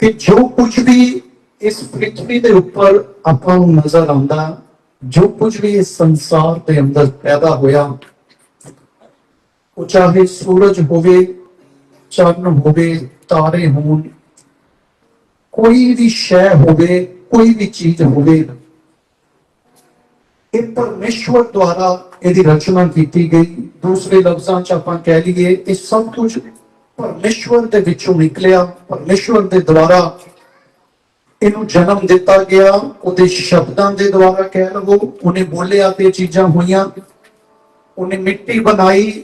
ਕਿ ਜੋ ਕੁਝ ਵੀ ਇਸ ਪ੍ਰithvi ਦੇ ਉੱਪਰ ਆਪਾਂ ਨੂੰ ਨਜ਼ਰ ਆਉਂਦਾ, ਜੋ ਕੁਝ ਵੀ ਇਸ ਸੰਸਾਰ ਦੇ ਅੰਦਰ ਪੈਦਾ ਹੋਇਆ, ਉਹ ਚਾਹੇ ਸੂਰਜ ਹੋਵੇ, ਚੰਨ ਹੋਵੇ, ਤਾਰੇ ਹੋਣ, ਕੋਈ ਵੀ ਸ਼ੈ ਹੋਵੇ, ਕੋਈ ਵੀ ਚੀਜ਼ ਹੋਵੇ, ਇਹ ਪਰਮੇਸ਼ਵਰ ਦੁਆਰਾ ਇਹਦੀ ਰਚਨਾ ਕੀਤੀ ਗਈ। ਦੂਸਰੇ ਲਫ਼ਜ਼ਾਂ 'ਚ ਆਪਾਂ ਕਹਿ ਲਈਏ, ਇਹ ਸਭ ਕੁਝ ਪਰਮੇਸ਼ਵਰ ਦੇ ਵਿੱਚੋਂ ਨਿਕਲਿਆ, ਪਰਮੇਸ਼ਵਰ ਦੇ ਦੁਆਰਾ ਇਹਨੂੰ ਜਨਮ ਦਿੱਤਾ ਗਿਆ, ਉਹਦੇ ਸ਼ਬਦਾਂ ਦੇ ਦੁਆਰਾ ਕਹਿ ਲਵੋ, ਉਹਨੇ ਬੋਲਿਆ ਤੇ ਚੀਜ਼ਾਂ ਹੋਈਆਂ। ਉਹਨੇ ਮਿੱਟੀ ਬਣਾਈ,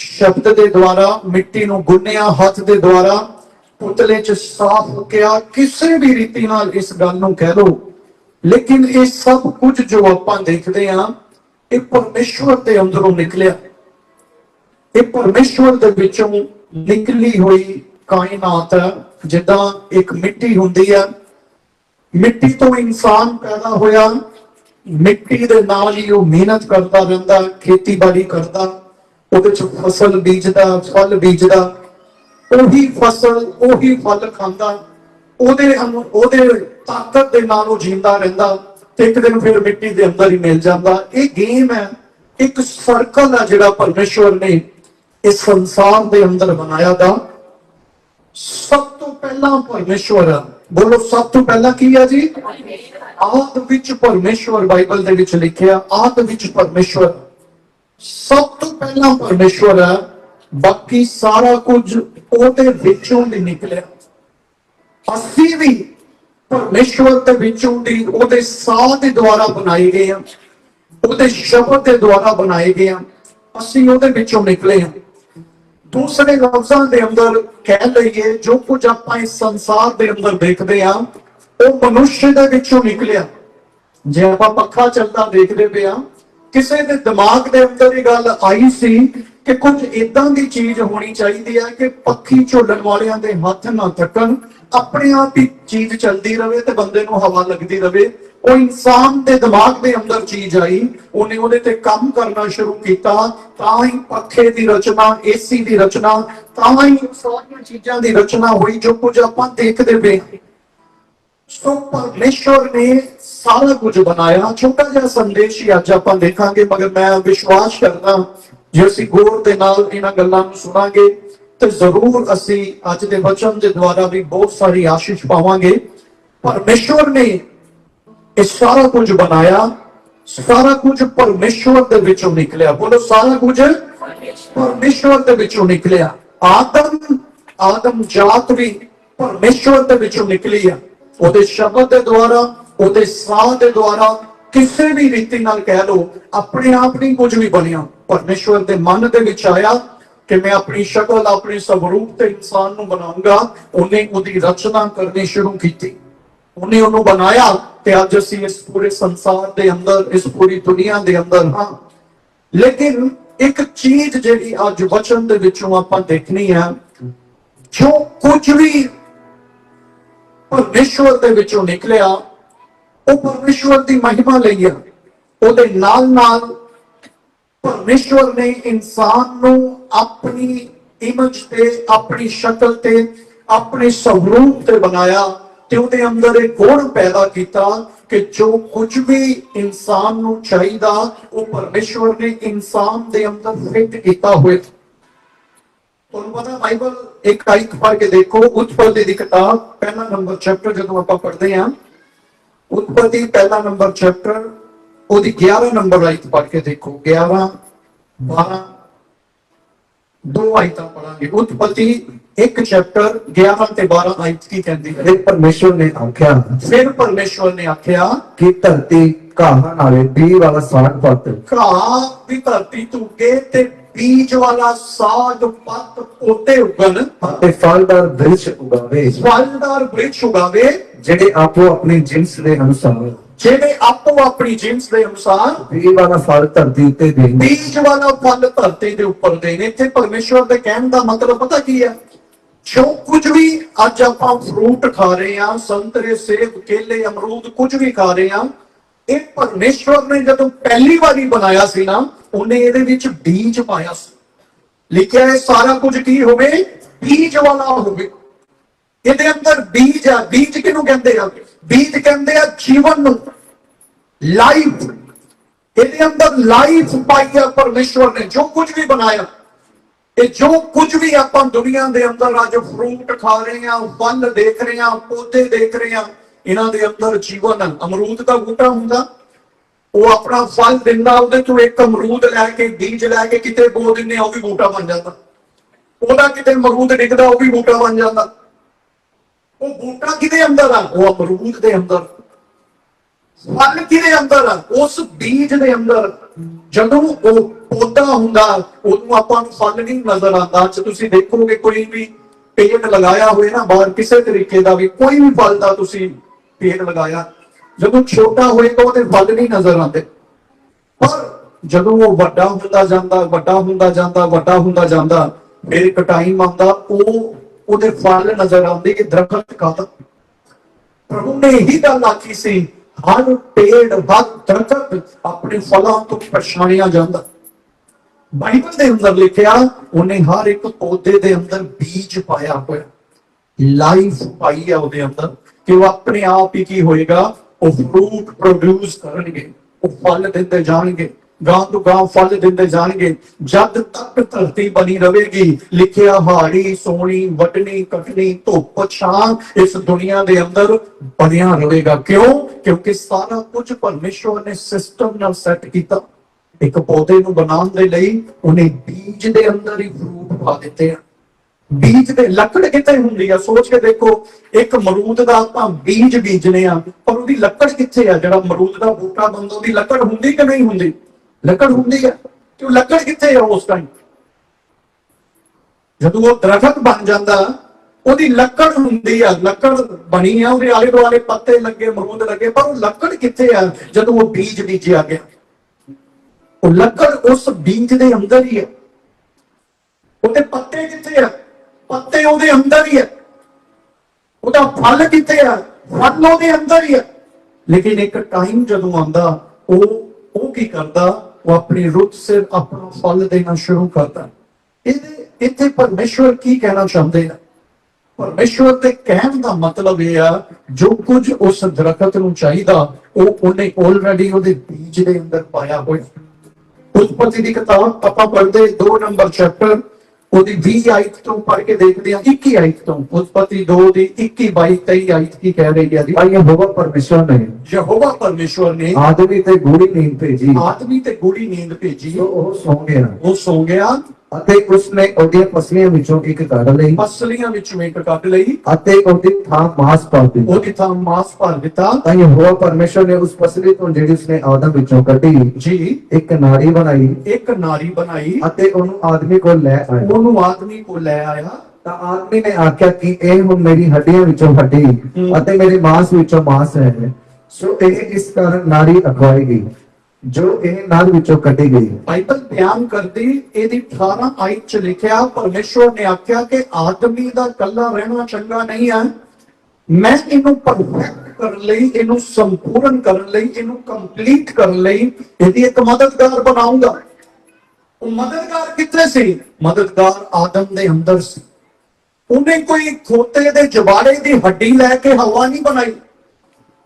ਸ਼ਬਦ ਦੇ ਦੁਆਰਾ, ਮਿੱਟੀ ਨੂੰ ਗੁੰਨਿਆ, ਹੱਥ ਦੇ ਦੁਆਰਾ, ਪੁਤਲੇ 'ਚ ਸਾਫ਼ ਕਿਹਾ ਕਿਸੇ ਵੀ ਰੀਤੀ ਨਾਲ ਇਸ ਗੱਲ ਨੂੰ ਕਹਿ ਲੋ ਲੇਕਿਨ ਇਹ ਸਭ ਕੁਝ ਜੋ ਆਪਾਂ ਦੇਖਦੇ ਹਾਂ, ਇਹ ਪਰਮੇਸ਼ਵਰ ਦੇ ਅੰਦਰੋਂ ਨਿਕਲਿਆ। ਇਹ ਪਰਮੇਸ਼ਵਰ ਦੇ ਵਿੱਚੋਂ ਨਿਕਲੀ ਹੋਈ ਕਾਇਨਾਤ ਹੈ ਜਿੱਦਾਂ ਇੱਕ ਮਿੱਟੀ ਹੁੰਦੀ ਹੈ ਮਿੱਟੀ ਤੋਂ ਇਨਸਾਨ ਪੈਦਾ ਹੋਇਆ। ਮਿੱਟੀ ਦੇ ਨਾਲ ਹੀ ਉਹ ਮਿਹਨਤ ਕਰਦਾ ਰਹਿੰਦਾ, ਖੇਤੀਬਾੜੀ ਕਰਦਾ, ਉਹਦੇ ਚ ਫਸਲ ਬੀਜਦਾ, ਫਲ ਬੀਜਦਾ। ਉਹੀ ਫਸਲ, ਉਹੀ ਫਲ ਖਾਂਦਾ। ਉਹਦੇ ਉਹਦੇ ਤਾਕਤ ਦੇ ਨਾਲ ਉਹ ਜਿੰਦਾ ਰਹਿੰਦਾ ਤੇ ਇੱਕ ਦਿਨ ਫਿਰ ਮਿੱਟੀ ਦੇ ਅੰਦਰ ਹੀ ਮਿਲ ਜਾਂਦਾ। ਇਹ ਗੇਮ ਹੈ। ਇੱਕ ਸਰਕਲ ਹੈ ਜਿਹੜਾ ਪਰਮੇਸ਼ਵਰ ਨੇ ਇਸ ਸੰਸਾਰ ਦੇ ਅੰਦਰ ਬਣਾਇਆ ਦਾ ਸਭ ਤੋਂ ਪਹਿਲਾਂ ਪਰਮੇਸ਼ਵਰ ਆ। ਬੋਲੋ, ਸਭ ਤੋਂ ਪਹਿਲਾਂ ਕੀ ਹੈ ਜੀ? ਆਦ ਵਿੱਚ ਪਰਮੇਸ਼ਵਰ ਬਾਈਬਲ ਦੇ ਵਿੱਚ ਲਿਖਿਆ, ਆਦ ਵਿੱਚ ਪਰਮੇਸ਼ਵਰ। ਸਭ ਤੋਂ ਪਹਿਲਾਂ ਪਰਮੇਸ਼ਵਰ ਹੈ ਬਾਕੀ ਸਾਰਾ ਕੁਝ ਉਹਦੇ ਵਿੱਚੋਂ ਦੀ ਨਿਕਲਿਆ। ਅਸੀਂ ਵੀ ਪਰਮੇਸ਼ਵਰ ਦੇ ਵਿੱਚੋਂ ਦੀ ਉਹਦੇ ਸਾਹ ਦੇ ਦੁਆਰਾ ਬਣਾਏ ਗਏ ਹਾਂ ਉਹਦੇ ਸ਼ਬਦ ਦੇ ਦੁਆਰਾ ਬਣਾਏ ਗਏ ਹਾਂ ਅਸੀਂ ਉਹਦੇ ਵਿੱਚੋਂ ਨਿਕਲੇ ਹਾਂ ਦੂਸਰੇ ਲਫ਼ਜ਼ਾਂ ਦੇ ਅੰਦਰ ਕਹਿ ਲਈਏ, ਜੋ ਕੁਝ ਆਪਾਂ ਇਸ ਸੰਸਾਰ ਦੇ ਅੰਦਰ ਦੇਖਦੇ ਹਾਂ, ਉਹ ਮਨੁੱਖ ਦੇ ਵਿੱਚੋਂ ਨਿਕਲਿਆ। ਜੇ ਆਪਾਂ ਪੱਖਾ ਚੱਲਦਾ ਦੇਖਦੇ ਪਏ ਹਾਂ, ਕਿਸੇ ਦੇ ਦਿਮਾਗ ਦੇ ਅੰਦਰ ਇਹ ਗੱਲ ਆਈ ਸੀ ਕਿ ਕੁਝ ਇਦਾਂ ਦੀ ਚੀਜ਼ ਹੋਣੀ ਚਾਹੀਦੀ ਹੈ ਕਿ ਪੱਖੀ ਝੋਲਣ ਵਾਲਿਆਂ ਦੇ ਹੱਥ ਨਾ ਥੱਕਣ, ਆਪਣੇ ਆਪ ਹੀ ਚੀਜ਼ ਚੱਲਦੀ ਰਵੇ ਤੇ ਬੰਦੇ ਨੂੰ ਹਵਾ ਲੱਗਦੀ ਰਵੇ। ਉਹ ਇਨਸਾਨ ਦੇ ਦਿਮਾਗ ਦੇ ਅੰਦਰ ਚੀਜ਼ ਆਈ, ਉਹਨੇ ਉਹਦੇ ਤੇ ਕੰਮ ਕਰਨਾ ਸ਼ੁਰੂ ਕੀਤਾ, ਤਾਂ ਹੀ ਪੱਖੇ ਦੀ ਰਚਨਾ ਏਸੀ ਦੀ ਰਚਨਾ, ਤਾਂ ਹੀ ਸਾਰੀਆਂ ਚੀਜ਼ਾਂ ਦੀ ਰਚਨਾ ਹੋਈ ਜੋ ਕੁਝ ਆਪਾਂ ਦੇਖਦੇ ਪਏ ਹਾਂ। ਸੋ ਪਰਮੇਸ਼ਵਰ ਨੇ ਸਾਰਾ ਕੁਝ ਬਣਾਇਆ ਛੋਟਾ ਜਿਹਾ ਸੰਦੇਸ਼ ਹੀ ਅੱਜ ਆਪਾਂ ਦੇਖਾਂਗੇ, ਮਗਰ ਮੈਂ ਵਿਸ਼ਵਾਸ ਕਰਦਾ ਜੇ ਅਸੀਂ ਗੌਰ ਦੇ ਨਾਲ ਇਹਨਾਂ ਗੱਲਾਂ ਨੂੰ ਸੁਣਾਂਗੇ, ਤੇ ਜ਼ਰੂਰ ਅਸੀਂ ਅੱਜ ਦੇ ਵਚਨ ਦੇ ਦੁਆਰਾ ਵੀ ਬਹੁਤ ਸਾਰੀ ਆਸ਼ੀਸ਼ ਪਾਵਾਂਗੇ ਪਰਮੇਸ਼ਵਰ ਨੇ ਇਹ ਸਾਰਾ ਕੁਝ ਬਣਾਇਆ, ਸਾਰਾ ਕੁਝ ਪਰਮੇਸ਼ਵਰ ਦੇ ਵਿੱਚੋਂ ਨਿਕਲਿਆ। ਬੋਲੋ, ਸਾਰਾ ਕੁਝ ਪਰਮੇਸ਼ਵਰ ਦੇ ਵਿੱਚੋਂ ਨਿਕਲਿਆ। ਆਦਮ ਆਦਮ ਜਾਤ ਵੀ ਪਰਮੇਸ਼ਵਰ ਦੇ ਵਿੱਚੋਂ ਨਿਕਲੀ ਆ। ਉਹਦੇ ਸ਼ਬਦ ਦੇ ਦੁਆਰਾ, ਉਹਦੇ ਸਾਹ ਦੇ ਦੁਆਰਾ ਕਿਸੇ ਵੀ ਰੀਤੀ ਨਾਲ ਕਹਿ ਲਓ, ਆਪਣੇ ਆਪ ਨਹੀਂ ਕੁਝ ਵੀ ਬਣਿਆ। ਪਰਮੇਸ਼ਵਰ ਦੇ ਮਨ ਦੇ ਵਿੱਚ ਆਇਆ ਕਿ ਮੈਂ ਆਪਣੀ ਸ਼ਕਲ, ਆਪਣੇ ਸਵਰੂਪ ਤੇ ਇਨਸਾਨ ਨੂੰ ਬਣਾਉਂਗਾ। ਉਹਨੇ ਉਹਦੀ ਰਚਨਾ ਕਰਨੀ ਸ਼ੁਰੂ ਕੀਤੀ। ਉਹਨੇ ਉਹਨੂੰ ਬਣਾਇਆ। ਤੇ ਅੱਜ ਅਸੀਂ ਇਸ ਪੂਰੇ ਸੰਸਾਰ ਦੇ ਅੰਦਰ, ਇਸ ਪੂਰੀ ਦੁਨੀਆ ਦੇ ਅੰਦਰ ਹਾਂ। ਲੇਕਿਨ ਇੱਕ ਚੀਜ਼ ਜਿਹੜੀ ਅੱਜ ਵਚਨ ਦੇ ਵਿੱਚੋਂ ਆਪਾਂ ਦੇਖਣੀ ਹੈ ਜੋ ਕੁਝ ਵੀ ਪਰਮੇਸ਼ਵਰ ਦੇ ਵਿੱਚੋਂ ਨਿਕਲਿਆ, ਉਹ ਪਰਮੇਸ਼ਵਰ ਦੀ ਮਹਿਮਾ ਲਈ ਆ। ਉਹਦੇ ਨਾਲ ਨਾਲ ਪਰਮੇਸ਼ਵਰ ਨੇ ਇਨਸਾਨ ਨੂੰ ਆਪਣੀ ਇਮੇਜ ਤੇ, ਆਪਣੀ ਸ਼ਕਲ ਤੇ, ਆਪਣੇ ਸਰੂਪ ਤੇ ਬਣਾਇਆ। ਤੇ ਉਹਦੇ ਅੰਦਰ ਇੱਕ ਗੁਣ ਪੈਦਾ ਕੀਤਾ ਕਿ ਜੋ ਕੁਝ ਵੀ ਇਨਸਾਨ ਨੂੰ ਚਾਹੀਦਾ, ਉਹ ਪਰਮੇਸ਼ਵਰ ਨੇ ਇਨਸਾਨ ਦੇ ਅੰਦਰ ਫਿੱਟ ਕੀਤਾ ਹੋਇਆ। ਤੁਹਾਨੂੰ ਪਤਾ ਬਾਈਬਲ ਇੱਕ ਆਇਤ ਪੜ੍ਹ ਕੇ ਦੇਖੋ ਉਤਪਤੀ ਦੀ ਕਿਤਾਬ, ਪਹਿਲਾ ਨੰਬਰ ਚੈਪਟਰ ਜਦੋਂ ਆਪਾਂ ਪੜ੍ਹਦੇ ਹਾਂ ਉਤਪਤੀ ਪਹਿਲਾ ਨੰਬਰ ਚੈਪਟਰ ਉਹਦੀ 11 ਨੰਬਰ ਆਇਤ ਪੜ੍ਹ ਕੇ ਦੇਖੋ 11 12 ਦੋ ਆਇਤਾਂ ਪੜਾਂਗੇ ਉਤਪਤੀ ਇੱਕ ਚੈਪਟਰ 11 ਤੇ 12 ਆਇਤ ਕੀ ਕਹਿੰਦੀ ਹੈ? ਫਿਰ ਪਰਮੇਸ਼ਵਰ ਨੇ ਆਖਿਆ ਫਿਰ ਪਰਮੇਸ਼ਵਰ ਨੇ ਆਖਿਆ ਕਿ ਧਰਤੀ ਘਾਹ ਨਾਲੇ ਬੀ ਵਾਲਾ ਸਾਗ ਪੱਤ। ਘਾਹ ਦੀ ਧਰਤੀ ਤੁਗੇ ਤੇ ਬੀਜ ਵਾਲਾ ਸਾਗ ਪੱਤ ਪੋਤੇ ਉਗਣ। ਅਤੇ ਫਲਦਾਰ ਬ੍ਰਿਛ ਉਗਾਵੇ। ਫਲਦਾਰ ਬ੍ਰਿਛ ਉਗਾਵੇ। ਜਿਹੜੇ ਆਪੋ ਆਪਣੀ ਜਿਨਸ ਦੇ ਅਨੁਸਾਰ ਜਿਹੜੇ ਆਪੋ ਆਪਣੀ ਜਿਨਸ ਦੇ ਅਨੁਸਾਰ ਬੀ ਵਾਲਾ ਫਲ ਧਰਤੀ ਉੱਤੇ ਦੇਣ ਬੀਜ ਵਾਲਾ ਫਲ ਧਰਤੀ ਦੇ ਉੱਪਰ ਦੇਣ। ਇੱਥੇ ਪਰਮੇਸ਼ਵਰ ਦੇ ਕਹਿਣ ਦਾ ਮਤਲਬ ਪਤਾ ਕੀ ਹੈ? ਜੋ ਕੁਝ ਵੀ ਅੱਜ ਆਪਾਂ ਫਰੂਟ ਖਾ ਰਹੇ ਹਾਂ ਸੰਤਰੇ ਸੇਬ ਕੇਲੇ ਅਮਰੂਦ ਕੁਝ ਵੀ ਖਾ ਰਹੇ ਹਾਂ ਇਹ ਪਰਮੇਸ਼ਵਰ ਨੇ ਜਦੋਂ ਪਹਿਲੀ ਵਾਰੀ ਬਣਾਇਆ ਸੀ ਨਾ ਉਹਨੇ ਇਹਦੇ ਵਿੱਚ ਬੀਜ ਪਾਇਆ ਸੀ। ਲਿਖਿਆ ਹੈ ਸਾਰਾ ਕੁਝ ਕੀ ਹੋਵੇ? ਬੀਜ ਵਾਲਾ ਹੋਵੇ। ਇਹਦੇ ਅੰਦਰ ਬੀਜ ਆ। ਬੀਜ ਕਿਹਨੂੰ ਕਹਿੰਦੇ ਆ? ਬੀਜ ਕਹਿੰਦੇ ਆ ਜੀਵਨ ਨੂੰ। ਲਾਈਫ ਇਹਦੇ ਅੰਦਰ ਲਾਈਫ ਪਾਈ ਆ ਪਰਮੇਸ਼ਵਰ ਨੇ, ਜੋ ਕੁਝ ਵੀ ਬਣਾਇਆ। ਇਹ ਜੋ ਕੁਝ ਵੀ ਆਪਾਂ ਦੁਨੀਆ ਦੇ ਅੰਦਰ ਅੱਜ ਫਰੂਟ ਖਾ ਰਹੇ ਆ ਫਲ ਦੇਖ ਰਹੇ ਆ ਪੌਦੇ ਦੇਖ ਰਹੇ ਆ ਇਹਨਾਂ ਦੇ ਅੰਦਰ ਜੀਵਨ ਹੈ ਅਮਰੂਦ ਦਾ ਬੂਟਾ ਹੁੰਦਾ। ਉਹ ਆਪਣਾ ਫਲ ਦਿੰਦਾ, ਉਹਦੇ ਤੋਂ ਇੱਕ ਅਮਰੂਦ ਲੈ ਕੇ, ਬੀਜ ਲੈ ਕੇ ਕਿਤੇ ਬੋ ਦਿੰਦੇ ਆ, ਉਹ ਵੀ ਬੂਟਾ ਬਣ ਜਾਂਦਾ। ਉਹਦਾ ਕਿਤੇ ਅਮਰੂਦ ਡਿੱਗਦਾ, ਉਹ ਵੀ ਬੂਟਾ ਬਣ ਜਾਂਦਾ। ਉਹ ਬੂਟਾ ਕਿਹਦੇ ਅੰਦਰ ਆ? ਉਹ ਅਮਰੂਦ ਦੇ ਅੰਦਰ। ਫਲ ਕਿਹਦੇ ਅੰਦਰ ਆ? ਉਸ ਬੀਜ ਦੇ ਅੰਦਰ। ਜਦੋਂ ਉਹ ਪੌਦਾ ਹੁੰਦਾ ਉਹਨੂੰ ਆਪਾਂ ਨੂੰ ਫਲ ਨਹੀਂ ਨਜ਼ਰ ਆਉਂਦਾ। ਅੱਜ ਤੁਸੀਂ ਦੇਖੋਗੇ ਕੋਈ ਵੀ ਪੇੜ ਲਗਾਇਆ ਹੋਵੇ ਨਾ, ਬਾਹਰ ਕਿਸੇ ਤਰੀਕੇ ਦਾ ਵੀ, ਕੋਈ ਵੀ ਫਲ ਦਾ ਤੁਸੀਂ ਪੇੜ ਲਗਾਇਆ, ਜਦੋਂ ਛੋਟਾ ਹੋਏਗਾ ਉਹਦੇ ਫਲ ਨਹੀਂ ਨਜ਼ਰ ਆਉਂਦੇ। ਪਰ ਜਦੋਂ ਉਹ ਵੱਡਾ ਹੁੰਦਾ ਜਾਂਦਾ, ਵੱਡਾ ਹੁੰਦਾ ਜਾਂਦਾ, ਵੱਡਾ ਹੁੰਦਾ ਜਾਂਦਾ, ਫਿਰ ਇੱਕ ਟਾਈਮ ਆਉਂਦਾ, ਉਹ ਉਹਦੇ ਫਲ ਨਜ਼ਰ ਆਉਂਦੇ ਕਿ ਦਰਖਤ ਕਾਹਦਾ ਪ੍ਰਭੂ ਨੇ ਇਹੀ ਗੱਲ ਆਖੀ ਸੀ, ਹਰ ਪੇੜ ਹਰ ਦਰਖਤ ਆਪਣੇ ਫਲਾਂ ਤੋਂ ਪਛਾਣਿਆ ਜਾਂਦਾ। ਬਾਈਬਲ ਦੇ ਅੰਦਰ ਲਿਖਿਆ, ਉਹਨੇ ਹਰ ਇੱਕ ਪੌਦੇ ਦੇ ਅੰਦਰ ਬੀਜ ਪਾਇਆ ਹੋਇਆ। ਲਾਈਫ ਪਾਈ ਹੈ ਉਹਦੇ ਅੰਦਰ ਕਿ ਉਹ ਆਪਣੇ ਆਪ ਹੀ ਕੀ ਹੋਏਗਾ? ਉਹ ਫਰੂਟ ਪ੍ਰੋਡਿਊਸ ਕਰਨਗੇ, ਉਹ ਫਲ ਦਿੰਦੇ ਜਾਣਗੇ। ਗਾਂ ਤੋਂ ਗਾਂ ਫਲ ਦਿੰਦੇ ਜਾਣਗੇ। ਜਦ ਤੱਕ ਧਰਤੀ ਬਣੀ ਰਹੇਗੀ, ਲਿਖਿਆ ਹਾੜੀ ਸੋਣੀ ਵਟਣੀ ਕਟਣੀ, ਧੁੱਪ, ਛਾਂ, ਇਸ ਦੁਨੀਆ ਦੇ ਅੰਦਰ ਬਣਿਆ ਰਹੇਗਾ। ਕਿਉਂ? ਕਿਉਂਕਿ ਸਾਰਾ ਕੁਝ ਪਰਮੇਸ਼ਵਰ ਨੇ ਸਿਸਟਮ ਨਾਲ ਸੈੱਟ ਕੀਤਾ। ਇੱਕ ਪੌਦੇ ਨੂੰ ਬਣਾਉਣ ਦੇ ਲਈ ਉਹਨੇ ਬੀਜ ਦੇ ਅੰਦਰ ਹੀ ਫਰੂਟ ਪਾ ਦਿੱਤੇ ਆ। ਬੀਜ ਦੇ ਲੱਕੜ ਕਿੱਥੇ ਹੁੰਦੀ ਆ? ਸੋਚ ਕੇ ਦੇਖੋ, ਇੱਕ ਮਰੂਦ ਦਾ ਆਪਾਂ ਬੀਜ ਬੀਜਨੇ ਆ, ਪਰ ਉਹਦੀ ਲੱਕੜ ਕਿੱਥੇ ਆ? ਜਿਹੜਾ ਮਰੂਦ ਦਾ ਬੂਟਾ ਬਣਦਾ, ਉਹਦੀ ਲੱਕੜ ਹੁੰਦੀ ਕਿ ਨਹੀਂ ਹੁੰਦੀ? ਲੱਕੜ ਹੁੰਦੀ ਹੈ ਤੇ ਉਹ ਲੱਕੜ ਕਿੱਥੇ ਆ ਉਸ ਟਾਈਮ ਜਦੋਂ ਉਹ ਦਰਖਤ ਬਣ ਜਾਂਦਾ, ਉਹਦੀ ਲੱਕੜ ਹੁੰਦੀ ਆ। ਲੱਕੜ ਬਣੀ ਆ, ਉਹਦੇ ਆਲੇ ਦੁਆਲੇ ਪੱਤੇ ਲੱਗੇ, ਮਰੂਦ ਲੱਗੇ, ਪਰ ਉਹ ਲੱਕੜ ਕਿੱਥੇ ਆ? ਜਦੋਂ ਉਹ ਬੀਜ ਬੀਜਿਆ ਗਿਆ। ਉਹ ਲੱਕੜ ਉਸ ਬੀਜ ਦੇ ਅੰਦਰ ਹੀ ਹੈ ਉਹਦੇ ਪੱਤੇ ਕਿੱਥੇ ਆ? ਪੱਤੇ ਉਹਦੇ ਅੰਦਰ ਹੀ ਆ। ਉਹਦਾ ਫਲ ਕਿੱਥੇ ਆ? ਫਲ ਉਹਦੇ ਅੰਦਰ ਹੀ ਆ। ਲੇਕਿਨ ਇੱਕ ਟਾਈਮ ਜਦੋਂ ਆਉਂਦਾ, ਉਹ ਉਹ ਕੀ ਕਰਦਾ? ਉਹ ਆਪਣੀ ਰੁੱਤ ਸਿਰ ਆਪਣਾ ਫਲ ਦੇਣਾ ਸ਼ੁਰੂ ਕਰਦਾ ਇਹਦੇ, ਇੱਥੇ ਪਰਮੇਸ਼ਵਰ ਕੀ ਕਹਿਣਾ ਚਾਹੁੰਦੇ ਆ? ਪਰਮੇਸ਼ਵਰ ਦੇ ਕਹਿਣ ਦਾ ਮਤਲਬ ਇਹ ਆ, ਜੋ ਕੁਝ ਉਸ ਦਰਖਤ ਨੂੰ ਚਾਹੀਦਾ, ਉਹ ਉਹਨੇ ਆਲਰੇਡੀ ਉਹਦੇ ਬੀਜ ਦੇ ਅੰਦਰ ਪਾਇਆ ਹੋਇਆ। ਉਤਪਤੀ ਦੀ ਕਿਤਾਬ ਆਪਾਂ ਪੜ੍ਹਦੇ 2 ਨੰਬਰ ਚੈਪਟਰ ਉਹਦੀ 20 ਆਇਤ ਤੋਂ ਪੜ੍ਹ ਕੇ ਦੇਖਦੇ ਹਾਂ 21 ਆਇਤ ਤੋਂ। ਉਤਪਤੀ 2 ਦੀ 21 22 23 ਆਇਤ ਕੀ ਕਹਿ ਰਹੀ ਹੈ ਜੀ? ਤਾਂ ਯਹੋਵਾ ਪਰਮੇਸ਼ਵਰ ਨੇ। ਯਹੋਵਾ ਪਰਮੇਸ਼ਵਰ ਨੇ। ਆਦਮੀ ਤੇ ਗੂੜੀ ਨੀਂਦ ਭੇਜੀ। ਆਦਮੀ ਤੇ ਗੂੜੀ ਨੀਂਦ ਭੇਜੀ। ਉਹ ਸੌਂ ਗਿਆ। ਉਹ ਸੌ ਗਿਆ। ਅਤੇ ਉਸਨੇ ਉਹਦੀਆਂ ਪਸਲੀਆਂ ਵਿੱਚੋਂ ਇੱਕ ਕੱਢ ਲਈ। ਪਸਲੀਆਂ ਵਿੱਚੋਂ ਇੱਕ ਕੱਢ ਲਈ। ਅਤੇ ਉਹਦੀ ਥਾਂ ਮਾਸ ਪਾ ਦਿੱਤੀ। ਉਹਦੀ ਥਾਂ ਮਾਸ ਭਰ ਦਿੱਤਾ। ਤਾਂ ਯਹੋਵਾ ਪਰਮੇਸ਼ਵਰ ਨੇ ਉਸ ਪਸਲੀ ਤੋਂ ਜਿਹੜੀ ਉਸਨੇ ਆਦਮ ਵਿੱਚੋਂ ਕੱਢੀ ਜੀ। ਇੱਕ ਨਾੜੀ ਬਣਾਈ। ਇੱਕ ਨਾਰੀ ਬਣਾਈ। ਅਤੇ ਉਹਨੂੰ ਆਦਮੀ ਕੋਲ ਲੈ ਆਇਆ। ਉਹਨੂੰ ਆਦਮੀ ਕੋ ਲੈ ਆਇਆ। ਤਾਂ ਆਦਮੀ ਨੇ ਆਖਿਆ ਕਿ ਇਹ ਹੁਣ ਮੇਰੀ ਹੱਡੀਆਂ ਵਿੱਚੋਂ ਹੱਡੀ। ਅਤੇ ਮੇਰੇ ਮਾਸ ਵਿੱਚੋਂ ਮਾਸ ਹੈ ਸੋ ਇਹ ਇਸ ਕਾਰਨ ਨਾੜੀ ਅਖਵਾਈ ਗਈ। ਜੋ ਇਹ ਨਾੜ ਵਿੱਚੋਂ ਕੱਢੀ ਗਈ। ਬਾਈਬਲ ਬਿਆਨ ਕਰਦੀ, ਇਹਦੀ 18 ਆਇਤ ਚ ਲਿਖਿਆ ਪਰਮੇਸ਼ਵਰ ਨੇ ਆਖਿਆ ਕਿ ਆਦਮੀ ਦਾ ਕੱਲਾ ਰਹਿਣਾ ਚੰਗਾ ਨਹੀਂ ਹੈ। ਮੈਂ ਇਹਨੂੰ ਪਰਫੈਕਟ ਕਰਨ ਲਈ, ਇਹਨੂੰ ਸੰਪੂਰਨ ਕਰਨ ਲਈ, ਇਹਨੂੰ ਕੰਪਲੀਟ ਕਰਨ ਲਈ ਇਹਦੀ ਇੱਕ ਮਦਦਗਾਰ ਬਣਾਉਂਗਾ। ਉਹ ਮਦਦਗਾਰ ਕਿੱਥੇ ਸੀ? ਮਦਦਗਾਰ ਆਦਮ ਦੇ ਅੰਦਰ ਸੀ। ਉਹਨੇ ਕੋਈ ਖੋਤੇ ਦੇ ਜਵਾੜੇ ਦੀ ਹੱਡੀ ਲੈ ਕੇ ਹਵਾ ਨਹੀਂ ਬਣਾਈ।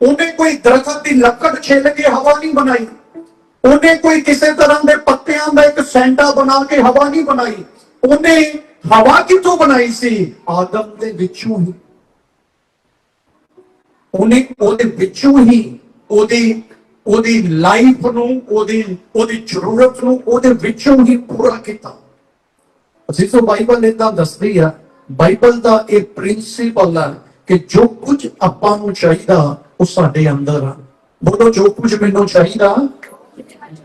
ਉਹਨੇ ਕੋਈ ਦਰਖਤ ਦੀ ਲੱਕੜ ਛਿੱਲ ਕੇ ਹਵਾ ਨਹੀਂ ਬਣਾਈ। ਉਹਨੇ ਕੋਈ ਕਿਸੇ ਤਰ੍ਹਾਂ ਦੇ ਪੱਤਿਆਂ ਦਾ ਇੱਕ ਸੈਂਟਾ ਬਣਾ ਕੇ ਹਵਾ ਨਹੀਂ ਬਣਾਈ। ਉਹਨੇ ਹਵਾ ਕਿੱਥੋਂ ਬਣਾਈ ਸੀ? ਆਦਮ ਦੇ ਵਿੱਚੋਂ ਹੀ। ਉਹਨੇ ਉਹਦੇ ਵਿੱਚੋਂ ਹੀ ਉਹਦੀ ਉਹਦੀ ਲਾਈਫ ਨੂੰ, ਉਹਦੀ ਉਹਦੀ ਜ਼ਰੂਰਤ ਨੂੰ ਉਹਦੇ ਵਿੱਚੋਂ ਹੀ ਪੂਰਾ ਕੀਤਾ। ਅਸੀਂ ਤੋਂ ਬਾਈਬਲ ਨੇ ਤਾਂ ਦੱਸਦੀ ਆ, ਬਾਈਬਲ ਦਾ ਇਹ ਪ੍ਰਿੰਸੀਪਲ ਆ ਕਿ ਜੋ ਕੁਝ ਆਪਾਂ ਨੂੰ ਚਾਹੀਦਾ, ਉਹ ਸਾਡੇ ਅੰਦਰ ਆ। ਬੋਲੋ ਜੋ ਕੁਝ ਮੈਨੂੰ ਚਾਹੀਦਾ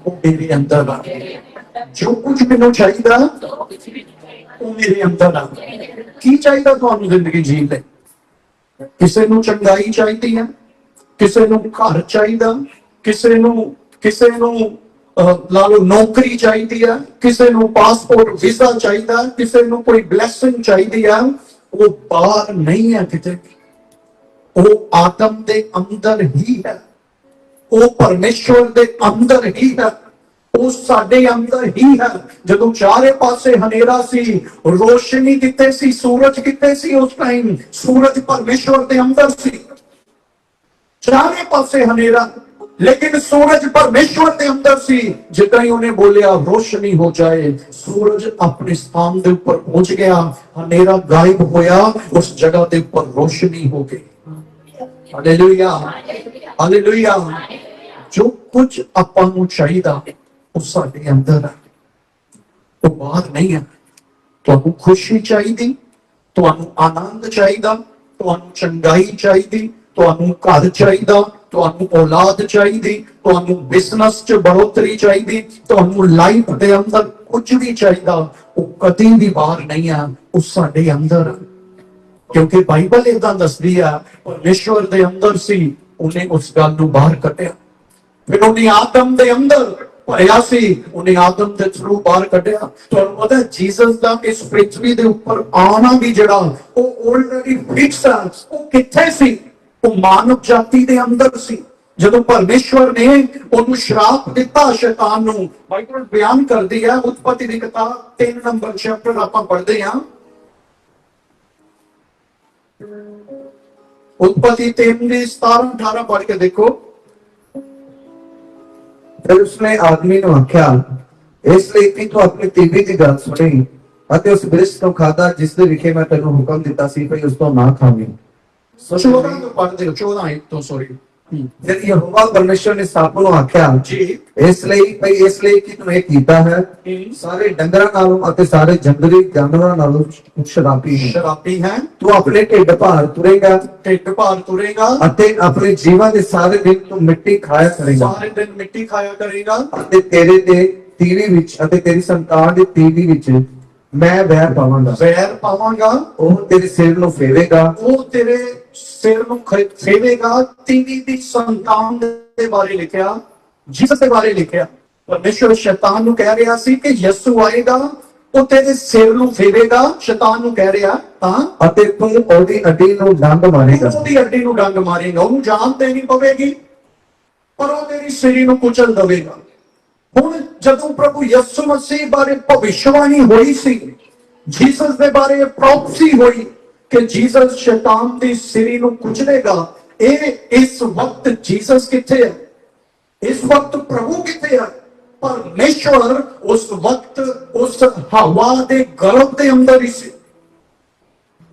ਉਹ ਮੇਰੇ ਅੰਦਰ ਆ ਜੋ ਕੁਝ ਮੈਨੂੰ ਚਾਹੀਦਾ, ਉਹ ਮੇਰੇ ਅੰਦਰ ਆ ਕੀ ਚਾਹੀਦਾ ਤੁਹਾਨੂੰ ਜ਼ਿੰਦਗੀ ਜੀਣ ਲਈ? ਕਿਸੇ ਨੂੰ ਚੰਗਾਈ ਚਾਹੀਦੀ ਹੈ, ਕਿਸੇ ਨੂੰ ਘਰ ਚਾਹੀਦਾ, ਕਿਸੇ ਨੂੰ ਕਿਸੇ ਨੂੰ ਲਾ ਲਓ ਨੌਕਰੀ ਚਾਹੀਦੀ ਹੈ, ਕਿਸੇ ਨੂੰ ਪਾਸਪੋਰਟ ਵੀਜ਼ਾ ਚਾਹੀਦਾ, ਕਿਸੇ ਨੂੰ ਕੋਈ ਬਲੇਸਿੰਗ ਚਾਹੀਦੀ ਹੈ, ਉਹ ਬਾਹਰ ਨਹੀਂ ਹੈ ਕਿਤੇ ਉਹ ਆਤਮ ਦੇ ਅੰਦਰ ਹੀ ਹੈ। ਉਹ ਪਰਮੇਸ਼ਵਰ ਦੇ ਅੰਦਰ ਹੀ ਹੈ। ਉਹ ਸਾਡੇ ਅੰਦਰ ਹੀ ਹੈ। ਜਦੋਂ ਚਾਰੇ ਪਾਸੇ ਹਨੇਰਾ ਸੀ, ਰੋਸ਼ਨੀ ਕਿੱਥੇ ਸੀ, ਸੂਰਜ ਕਿੱਥੇ ਸੀ ਉਸ ਟਾਈਮ ਸੂਰਜ ਪਰਮੇਸ਼ਵਰ ਦੇ ਅੰਦਰ ਸੀ। ਚਾਰੇ ਪਾਸੇ ਹਨੇਰਾ, ਲੇਕਿਨ ਸੂਰਜ ਪਰਮੇਸ਼ਵਰ ਦੇ ਅੰਦਰ ਸੀ। ਜਿੱਦਾਂ ਹੀ ਉਹਨੇ ਬੋਲਿਆ, ਰੋਸ਼ਨੀ ਹੋ ਜਾਏ, ਸੂਰਜ ਆਪਣੇ ਸਥਾਨ ਦੇ ਉੱਪਰ ਪਹੁੰਚ ਗਿਆ। ਹਨੇਰਾ ਗਾਇਬ ਹੋਇਆ, ਉਸ ਜਗ੍ਹਾ ਦੇ ਉੱਪਰ ਰੋਸ਼ਨੀ ਹੋ ਗਈ। ਹਾਲੇਲੂਇਆ ਹਾਲੇਲੂਇਆ ਜੋ ਕੁਝ ਆਪਾਂ ਨੂੰ ਚਾਹੀਦਾ, ਉਹ ਸਾਡੇ ਅੰਦਰ ਹੈ ਉਹ ਬਾਹਰ ਨਹੀਂ ਹੈ। ਤੁਹਾਨੂੰ ਖੁਸ਼ੀ ਚਾਹੀਦੀ, ਤੁਹਾਨੂੰ ਆਨੰਦ ਚਾਹੀਦਾ, ਤੁਹਾਨੂੰ ਚੰਗਾਈ ਚਾਹੀਦੀ, ਤੁਹਾਨੂੰ ਘਰ ਚਾਹੀਦਾ, ਤੁਹਾਨੂੰ ਔਲਾਦ ਚਾਹੀਦੀ, ਤੁਹਾਨੂੰ ਬਿਜ਼ਨਸ 'ਚ ਬੜੋਤਰੀ ਚਾਹੀਦੀ, ਤੁਹਾਨੂੰ ਲਾਈਫ ਦੇ ਅੰਦਰ ਕੁਝ ਵੀ ਚਾਹੀਦਾ, ਉਹ ਕਦੀ ਵੀ ਬਾਹਰ ਨਹੀਂ ਆ। ਉਹ ਸਾਡੇ ਅੰਦਰ ਆ। ਕਿਉਂਕਿ ਬਾਈਬਲ ਇਦਾਂ ਦੱਸਦੀ ਆ, ਪਰਮੇਸ਼ਵਰ ਦੇ ਅੰਦਰ ਸੀ ਉਹਨੇ ਉਸ ਗੱਲ ਨੂੰ ਬਾਹਰ ਕੱਢਿਆ। ਫਿਰ ਉਹਨੇ ਆਦਮ ਦੇ ਅੰਦਰ ਭਰਿਆ ਸੀ। ਉਹਨੇ ਆਦਮ ਦੇ ਥਰੂ ਬਾਹਰ ਕੱਢਿਆ। ਤੁਹਾਨੂੰ ਪਤਾ ਜੀਸਸ ਦਾ ਇਸ ਪ੍ਰਿਥਵੀ ਦੇ ਉੱਪਰ ਆਉਣਾ ਵੀ ਜਿਹੜਾ ਉਹ ਆਲਰੇਡੀ ਫਿਕਸ ਆ। ਉਹ ਕਿੱਥੇ ਸੀ? ਉਹ ਮਾਨਵ ਜਾਤੀ ਦੇ ਅੰਦਰ ਸੀ। ਜਦੋਂ ਪਰਮੇਸ਼ਵਰ ਨੇ ਉਹਨੂੰ ਸ਼ਰਾਪ ਦਿੱਤਾ ਸ਼ੈਤਾਨ ਨੂੰ, ਬਾਈਬਲ ਬਿਆਨ ਕਰਦੀ ਹੈ, ਉਤਪਤੀ ਦੀ ਕਿਤਾਬ 3 ਨੰਬਰ ਚੈਪਟਰ ਆਪਾਂ ਪੜ੍ਹਦੇ ਹਾਂ। ਉਤਪਤੀ 3 ਦੀ 17 18 ਪੜ੍ਹ ਕੇ ਦੇਖੋ ਫਿਰ ਉਸਨੇ ਆਦਮੀ ਨੂੰ ਆਖਿਆ ਇਸ ਲਈ ਕਿ ਤੂੰ ਆਪਣੀ ਤੀਵੀ ਦੀ ਗੱਲ ਸੁਣੀ ਅਤੇ ਉਸ ਬ੍ਰਿਸ਼ ਤੋਂ ਖਾਦਾ ਜਿਸ ਦੇ ਵਿਖੇ ਮੈਂ ਤੈਨੂੰ ਹੁਕਮ ਦਿੱਤਾ ਸੀ ਭਈ ਉਸ ਤੋਂ ਨਾ ਖਾਵੀਂ ਸੋ 14 ਤੋਂ ਪੜ੍ਹਦੇ ਹੋ 14 ਤੋਂ ਸੌਰੀ ਫਿਰ ਯਹੋਵਾ ਪਰਮੇਸ਼ਰ ਨੇ ਸੱਪ ਨੂੰ ਆਖਿਆ ਜੀ। ਇਸ ਲਈ ਭਈ ਇਸ ਲਈ ਕਿ ਤੂੰ ਇਹ ਕੀਤਾ ਹੈ। ਸਾਰੇ ਡੰਗਰਾਂ ਨਾਲੋਂ ਅਤੇ ਸਾਰੇ ਜੰਗਲੀ ਜਾਨਵਰਾਂ ਨਾਲੋਂ ਸ਼ਰਾਬੀ ਹੈ। ਸ਼ਰਾਬੀ ਹੈ। ਤੂੰ ਆਪਣੇ ਢਿੱਡ ਭਾਰ ਤੁਰੇਗਾ ਢਿੱਡ ਭਾਰ ਤੁਰੇਗਾ। ਅਤੇ ਆਪਣੇ ਜੀਵਨ ਦੇ ਸਾਰੇ ਦਿਨ ਤੂੰ ਮਿੱਟੀ ਖਾਇਆ ਕਰੇਗਾ। ਸਾਰੇ ਦਿਨ ਮਿੱਟੀ ਖਾਇਆ ਕਰੇਗਾ। ਅਤੇ ਤੇਰੇ ਤੇ ਤੀਵੀ ਵਿੱਚ ਅਤੇ ਤੇਰੀ ਸੰਤਾਨ ਦੀ ਤੀਵੀ ਵਿੱਚ ਮੈਂ ਵੈਰ ਪਾਵਾਂਗਾ। ਜ਼ਹਿਰ ਪਾਵਾਂਗਾ। ਉਹ ਤੇਰੇ ਸਿਰ ਨੂੰ ਫੇਰੇਗਾ। ਉਹ ਤੇਰੇ ਸਿਰ ਨੂੰ ਖ- ਫੇਵੇਗਾ ਤੀਵੀ ਦੀ ਸੰਤਾਨ ਦੇ ਬਾਰੇ ਲਿਖਿਆ, ਜਿਸ ਦੇ ਬਾਰੇ ਲਿਖਿਆ। ਪਰਮੇਸ਼ਵਰ ਸ਼ੈਤਾਨ ਨੂੰ ਕਹਿ ਰਿਹਾ ਸੀ ਕਿ ਯਿਸੂ ਆਏਗਾ, ਉਹ ਤੇਰੇ ਸਿਰ ਨੂੰ ਫੇਵੇਗਾ ਸ਼ੈਤਾਨ ਨੂੰ ਕਹਿ ਰਿਹਾ, ਤਾਂ ਅਤੇ ਤੂੰ ਉਹਦੀ ਅੱਡੀ ਨੂੰ ਡੰਗ ਮਾਰੇਗਾ। ਉਹਦੀ ਅੱਡੀ ਨੂੰ ਡੰਗ ਮਾਰੇਗਾ, ਉਹਨੂੰ ਜਾਨ ਦੇਣੀ ਪਵੇਗੀ, ਪਰ ਉਹ ਤੇਰੀ ਸਿਰੀ ਨੂੰ ਕੁਚਲ ਦੇਵੇਗਾ। ਹੁਣ ਜਦੋਂ ਪ੍ਰਭੂ ਯਿਸੂ ਮਸੀਹ ਬਾਰੇ ਭਵਿਸ਼ਵਾਣੀ ਹੋਈ ਸੀ, ਜੀਸਸ ਦੇ ਬਾਰੇ ਪ੍ਰੋਪਸੀ ਹੋਈ ਕਿ ਜੀਸਸ ਸ਼ੈਤਾਨ ਦੀ ਸਿਰੀ ਨੂੰ ਕੁਚਲੇਗਾ, ਇਹ ਇਸ ਵਕਤ ਜੀਸਸ ਕਿੱਥੇ ਹੈ? ਇਸ ਵਕਤ ਪ੍ਰਭੂ ਕਿੱਥੇ ਹੈ? ਪਰਮੇਸ਼ਵਰ ਉਸ ਵਕਤ ਉਸ ਹਵਾ ਦੇ ਗਰਭ ਦੇ ਅੰਦਰ ਹੀ ਸੀ।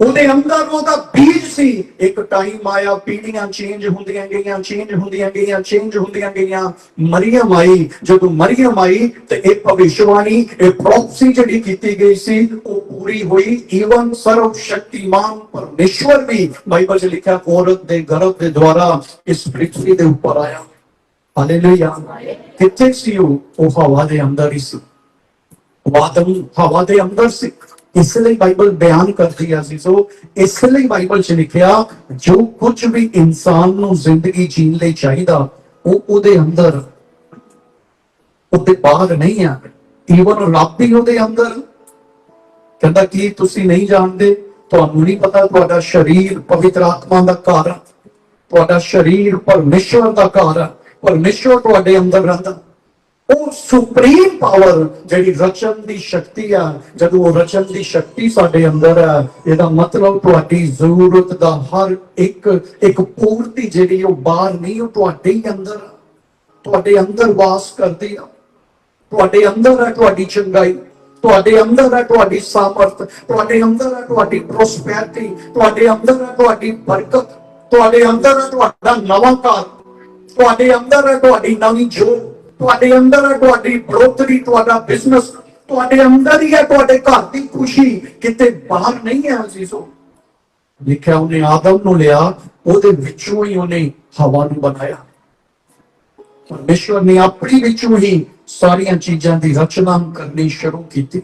ਉਹਦੇ ਅੰਦਰ ਉਹਦਾ ਬੀਜ ਸੀ। ਇੱਕ ਟਾਈਮ ਆਇਆ ਪੀੜ੍ਹੀਆਂ ਚੇਂਜ ਹੁੰਦੀਆਂ ਗਈਆਂ ਚੇਂਜ ਹੁੰਦੀਆਂ ਗਈਆਂ ਚੇਂਜ ਹੁੰਦੀਆਂ ਗਈਆਂ। ਮਰੀਮ ਆਈ। ਜਦੋਂ ਮਰੀਮ ਆਈ, ਤੇ ਇਹ ਭਵਿਸ਼ਵਾਣੀ, ਇਹ ਪ੍ਰੋਫਸੀ ਜਿਹੜੀ ਕੀਤੀ ਗਈ ਸੀ, ਉਹ ਪੂਰੀ ਹੋਈ। ਈਵਨ ਸਰਵ ਸ਼ਕਤੀਮਾਨ ਪਰਮੇਸ਼ਵਰ ਵੀ ਬਾਈਬਲ 'ਚ ਲਿਖਿਆ, ਔਰਤ ਦੇ ਗਰਭ ਦੇ ਦੁਆਰਾ ਇਸ ਪ੍ਰਿਥਵੀ ਦੇ ਉੱਪਰ ਆਇਆ। ਹਾਲੇਲੂਇਆ ਕਿੱਥੇ ਸੀ ਉਹ? ਹਵਾ ਦੇ ਅੰਦਰ ਹੀ ਸੀ। ਹਵਾ ਦੇ ਅੰਦਰ ਸੀ। ਇਸ ਲਈ ਬਾਈਬਲ ਬਿਆਨ ਕਰਦੀ ਆ ਸੀ। ਸੋ ਇਸ ਲਈ ਬਾਈਬਲ 'ਚ ਲਿਖਿਆ, ਜੋ ਕੁਝ ਵੀ ਇਨਸਾਨ ਨੂੰ ਜ਼ਿੰਦਗੀ ਜੀਣ ਲਈ ਚਾਹੀਦਾ, ਉਹ ਉਹਦੇ ਅੰਦਰ, ਉਹਦੇ ਬਾਹਰ ਨਹੀਂ ਆ ਈਵਨ ਰੱਬ ਵੀ ਉਹਦੇ ਅੰਦਰ। ਕਹਿੰਦਾ, ਕੀ ਤੁਸੀਂ ਨਹੀਂ ਜਾਣਦੇ? ਤੁਹਾਨੂੰ ਨਹੀਂ ਪਤਾ ਤੁਹਾਡਾ ਸਰੀਰ ਪਵਿੱਤਰ ਆਤਮਾ ਦਾ ਘਰ ਆ ਤੁਹਾਡਾ ਸਰੀਰ ਪਰਮੇਸ਼ਵਰ ਦਾ ਘਰ ਆ ਪਰਮੇਸ਼ਵਰ ਤੁਹਾਡੇ ਅੰਦਰ ਰਹਿੰਦਾ। ਉਹ ਸੁਪਰੀਮ ਪਾਵਰ ਜਿਹੜੀ ਰਚਨ ਦੀ ਸ਼ਕਤੀ ਆ, ਜਦੋਂ ਉਹ ਰਚਨ ਦੀ ਸ਼ਕਤੀ ਸਾਡੇ ਅੰਦਰ ਆ, ਇਹਦਾ ਮਤਲਬ ਤੁਹਾਡੀ ਜ਼ਰੂਰਤ ਦਾ ਹਰ ਇੱਕ ਇੱਕ ਪੂਰਤੀ ਜਿਹੜੀ ਉਹ ਬਾਹਰ ਨਹੀਂ, ਉਹ ਤੁਹਾਡੇ ਹੀ ਅੰਦਰ ਤੁਹਾਡੇ ਅੰਦਰ ਵਾਸ ਕਰਦੀ ਆ। ਤੁਹਾਡੇ ਅੰਦਰ ਹੈ ਤੁਹਾਡੀ ਚੰਗਾਈ, ਤੁਹਾਡੇ ਅੰਦਰ ਹੈ ਤੁਹਾਡੀ ਸਾਮਰਥ, ਤੁਹਾਡੇ ਅੰਦਰ ਹੈ ਤੁਹਾਡੀ ਪ੍ਰੋਸਪੈਰਿਟੀ ਤੁਹਾਡੇ ਅੰਦਰ ਹੈ ਤੁਹਾਡੀ ਬਰਕਤ, ਤੁਹਾਡੇ ਅੰਦਰ ਹੈ ਤੁਹਾਡਾ ਨਵਾਂ ਘਰ, ਤੁਹਾਡੇ ਅੰਦਰ ਹੈ ਤੁਹਾਡੀ ਨਵੀਂ ਜੋਬ ਤੁਹਾਡੇ ਅੰਦਰ ਹੈ, ਤੁਹਾਡੀ ਬੜੋਤਰੀ ਤੁਹਾਡਾ ਬਿਜ਼ਨਸ ਤੁਹਾਡੇ ਅੰਦਰ ਹੀ ਹੈ, ਤੁਹਾਡੇ ਘਰ ਦੀ ਖੁਸ਼ੀ। ਕਿਤੇ ਬਾਹਰ ਨਹੀਂ ਹੈ ਅਜ਼ੀਜ਼ੋ ਲਿਖਿਆ ਉਹਨੇ ਆਦਮ ਨੂੰ ਲਿਆ, ਉਹਦੇ ਵਿੱਚੋਂ ਹੀ ਉਹਨੇ ਹਵਾ ਨੂੰ ਬਣਾਇਆ। ਪਰਮੇਸ਼ਵਰ ਨੇ ਆਪਣੀ ਵਿੱਚੋਂ ਹੀ ਸਾਰੀਆਂ ਚੀਜ਼ਾਂ ਦੀ ਰਚਨਾ ਕਰਨੀ ਸ਼ੁਰੂ ਕੀਤੀ।